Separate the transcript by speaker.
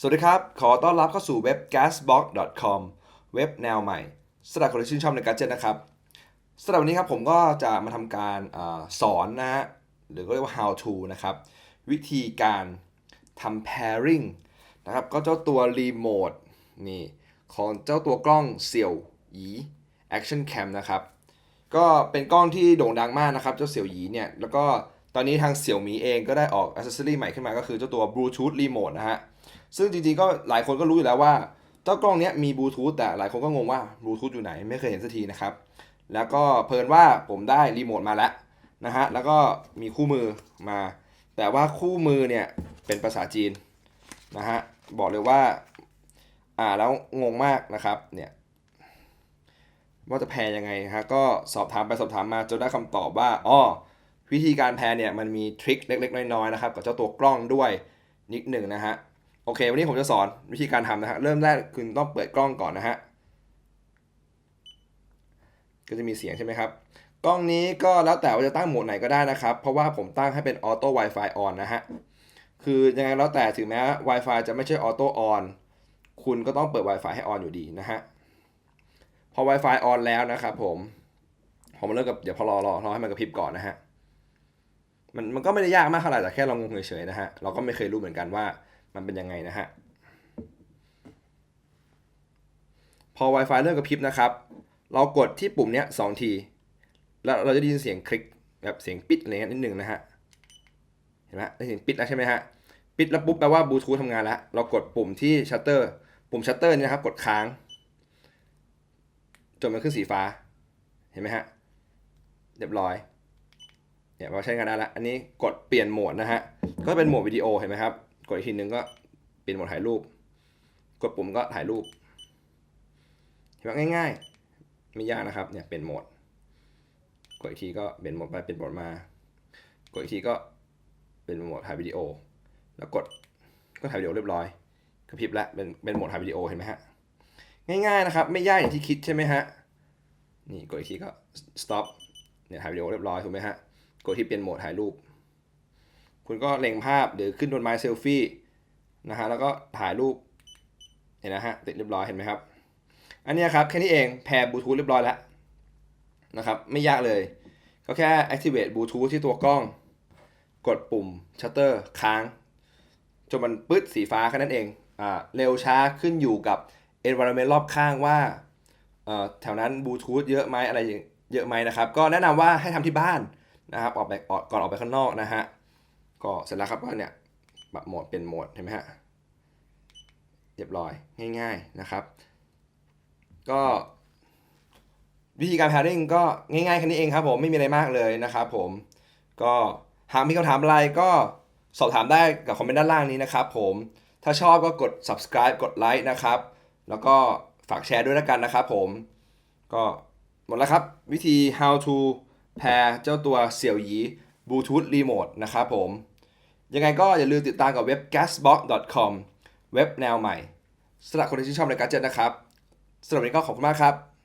Speaker 1: สวัสดีครับ ขอต้อนรับเข้าสู่เว็บ gasbox.com เว็บแนวใหม่สำหรับคนที่ชื่นชอบในการเจ็ตนะครับสำหรับวันนี้ครับผมก็จะมาทำการอสอนนะฮะหรือก็เรียกว่า how to นะครับ วิธีการทำ pairing นะครับ ก็เจ้าตัวรีโมทนี่ของเจ้าตัวกล้องเสี่ยวหยี Action Cam นะครับ ก็เป็นกล้องที่โด่งดังมากนะครับ เจ้าเสี่ยวหยีเนี่ย แล้วก็ ตอนนี้ทางเสี่ยวหมีเองก็ได้ออกอ c เซ s ซอรี่ใหม่ขึ้นมาก็คือเจ้าตัว Bluetooth Remote นะฮะ ซึ่งจริงๆก็หลายคนก็รู้อยู่แล้วว่าเจ้ากล้องเนี้ยมีบลูทูธแต่หลายคนก็งงว่าบลูทูธอยู่ไหนไม่เคยเห็นสักทีนะครับ แล้วก็เพลินว่าผมได้รีโมทมาแล้วนะฮะ แล้วก็มีคู่มือมา แต่ว่าคู่มือเนี่ยเป็นภาษาจีนนะฮะ บอกเลยว่าอ่าแล้วงงมากนะครับเนี่ยว่าจะแพรยังไงฮะก็สอบถามไปสอบถามมาจนได้คำตอบว่าอ๋อ วิธีการแพรเนี่ยมันมีทริคเล็ก ๆ น้อยๆนะครับกับเจ้าตัวกล้องด้วยนิดหนึ่งนะฮะโอเค วันนี้ผมจะสอนวิธีการทำนะฮะเริ่มแรกคุณต้องเปิดกล้องก่อนนะฮะก็จะมีเสียงใช่ไหมครับกล้องนี้ก็แล้วแต่ว่าจะตั้งโหมดไหนก็ได้นะครับ เพราะว่าผมตั้งให้เป็นออโต้ Wi-Fi on นะฮะคือยังไงแล้วแต่ถึงแม้ Wi-Fi จะไม่ใช่ออโต้ออนคุณก็ต้องเปิด Wi-Fi ให้ on อยู่ดีนะฮะพอ Wi-Fi on แล้วนะครับผมผมเริ่มกับเดี๋ยวพอรอรอรอให้มันกระพริบก่อนนะฮะ มันมันก็ไม่ได้ยากมากเท่าไหร่แต่แค่เรางงเฉยๆนะฮะเราก็ไม่เคยรู้เหมือนกันว่ามันเป็นยังไงนะฮะพอ Wi-Fi เริ่มกระพริบนะครับ เรากดที่ปุ่มเนี้ยสองที แล้วเราจะได้ยินเสียงคลิกแบบเสียงปิดอะไรเงี้ยนิดหนึ่งนะฮะ เห็นไหมได้เสียงปิดแล้วใช่ไหมฮะ ปิดแล้วปุ๊บแปลว่าบลูทูธทำงานแล้ว เรากดปุ่มที่ชัตเตอร์ ปุ่มชัตเตอร์นี่นะครับ กดค้าง จนมันขึ้นสีฟ้า เห็นไหมฮะ เรียบร้อย เนี่ยพอใช้งานได้ละอันนี้กดเปลี่ยนโหมดนะฮะ ก็เป็นโหมดวิดีโอเห็นไหมครับ กดอีกทีนึงก็เปลี่ยนโหมดถ่ายรูป กดปุ่มก็ถ่ายรูป เห็นไหมง่าย ๆ ไม่ยากนะครับ เนี่ยเปลี่ยนโหมด กดอีกทีก็เปลี่ยนโหมดไปเปลี่ยนโหมดมา กดอีกทีก็เป็นโหมดถ่ายวิดีโอ แล้วกดก็ถ่ายวิดีโอเรียบร้อย กระพริบแล้วเป็นเป็นโหมดถ่ายวิดีโอเห็นไหมฮะ ง่ายๆนะครับ ไม่ยากอย่างที่คิดใช่ไหมฮะ นี่กดอีกทีก็ stop เนี่ยถ่ายวิดีโอเรียบร้อยถูกไหมฮะ กดที่เปลี่ยนโหมดถ่ายรูป คุณก็เล็งภาพหรือขึ้นบนไม้เซลฟี่นะฮะแล้วก็ถ่ายรูปเห็นนะฮะติดเรียบร้อยเห็นไหมครับ อันนี้ครับแค่นี้เองแพร์บลูทูธเรียบร้อยแล้วนะครับไม่ยากเลย ก็แค่ activate บลูทูธที่ตัวกล้อง กดปุ่ม shutter ค้าง จนมันปึ๊ดสีฟ้าแค่นั้นเองอ่าเร็วช้าขึ้นอยู่กับ environment รอบข้างว่าเอ่อแถวนั้นบลูทูธเยอะไหมอะไรเยอะไหมนะครับ ก็แนะนำว่าให้ทำที่บ้าน นะครับออกไปออกก่อนออกไปข้างนอกนะฮะก็เสร็จแล้วครับก็เนี่ยปรับโหมดเป็นโหมดเห็นไหมฮะเรียบร้อยง่าย ๆนะครับ ก็วิธีการ pairing ก็ง่ายๆแค่นี้เองครับผมไม่มีอะไรมากเลยนะครับผมก็หากมีคำถามอะไรก็สอบถามได้กับคอมเมนต์ด้านล่างนี้นะครับผมถ้าชอบก็กด subscribe กดไลค์นะครับ แล้วก็ฝากแชร์ด้วยแล้วกันนะครับผม ก็หมดแล้วครับ วิธี how to แพรเจ้าตัวเสี่ยวหยีบลูทูธรีโมทนะครับผม ยังไงก็อย่าลืมติดตามกับเว็บ gasbox.com เว็บแนวใหม่สำหรับคนที่ชื่นชอบในการเจ็ดนะครับสำหรับวันนี้ก็ขอบคุณมากครับ